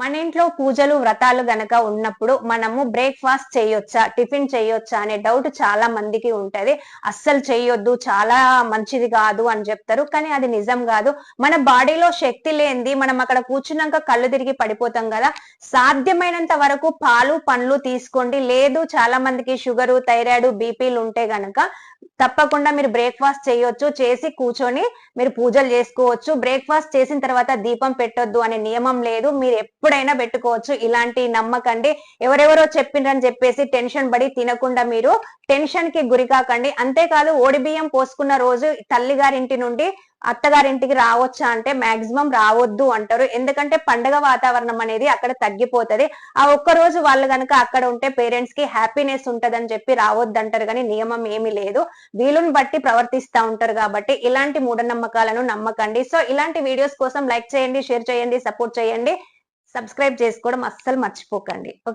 మన ఇంట్లో పూజలు వ్రతాలు గనక ఉన్నప్పుడు మనము బ్రేక్ఫాస్ట్ చేయొచ్చా టిఫిన్ చేయొచ్చా అనే డౌట్ చాలా మందికి ఉంటది. అస్సలు చేయొద్దు చాలా మంచిది కాదు అని చెప్తారు. కానీ అది నిజం కాదు. మన బాడీలో శక్తి లేనిది మనం అక్కడ కూర్చున్నాక కళ్ళు తిరిగి పడిపోతాం కదా. సాధ్యమైనంత వరకు పాలు పండ్లు తీసుకోండి. లేదు చాలా మందికి షుగరు థైరాయిడ్ బీపీలు ఉంటే గనక తప్పకుండా మీరు బ్రేక్ఫాస్ట్ చేయొచ్చు. చేసి కూర్చొని మీరు పూజలు చేసుకోవచ్చు. బ్రేక్ఫాస్ట్ చేసిన తర్వాత దీపం పెట్టొద్దు అనే నియమం లేదు. మీరు ఎప్పుడైనా పెట్టుకోవచ్చు. ఇలాంటి నమ్మకండి. ఎవరెవరో చెప్పిండ్రని చెప్పేసి టెన్షన్ పడి తినకుండా మీరు టెన్షన్కి గురి కాకండి. అంతేకాదు ఓడి బియ్యం పోసుకున్న రోజు తల్లిగారింటి నుండి అత్తగారింటికి రావచ్చా అంటే మాక్సిమం రావద్దు అంటారు. ఎందుకంటే పండగ వాతావరణం అనేది అక్కడ తగ్గిపోతది. ఆ ఒక్క రోజు వాళ్ళు గనక అక్కడ ఉంటే పేరెంట్స్కి హ్యాపీనెస్ ఉంటదని చెప్పి రావద్దు అంటారు కానీ నియమం ఏమీ లేదు. వీలుని బట్టి ప్రవర్తిస్తా ఉంటారు కాబట్టి ఇలాంటి మూఢనమ్మకాలను నమ్మకండి. సో ఇలాంటి వీడియోస్ కోసం లైక్ చేయండి షేర్ చేయండి సపోర్ట్ చేయండి. సబ్స్క్రైబ్ చేసుకోవడం అస్సలు మర్చిపోకండి. ఓకే?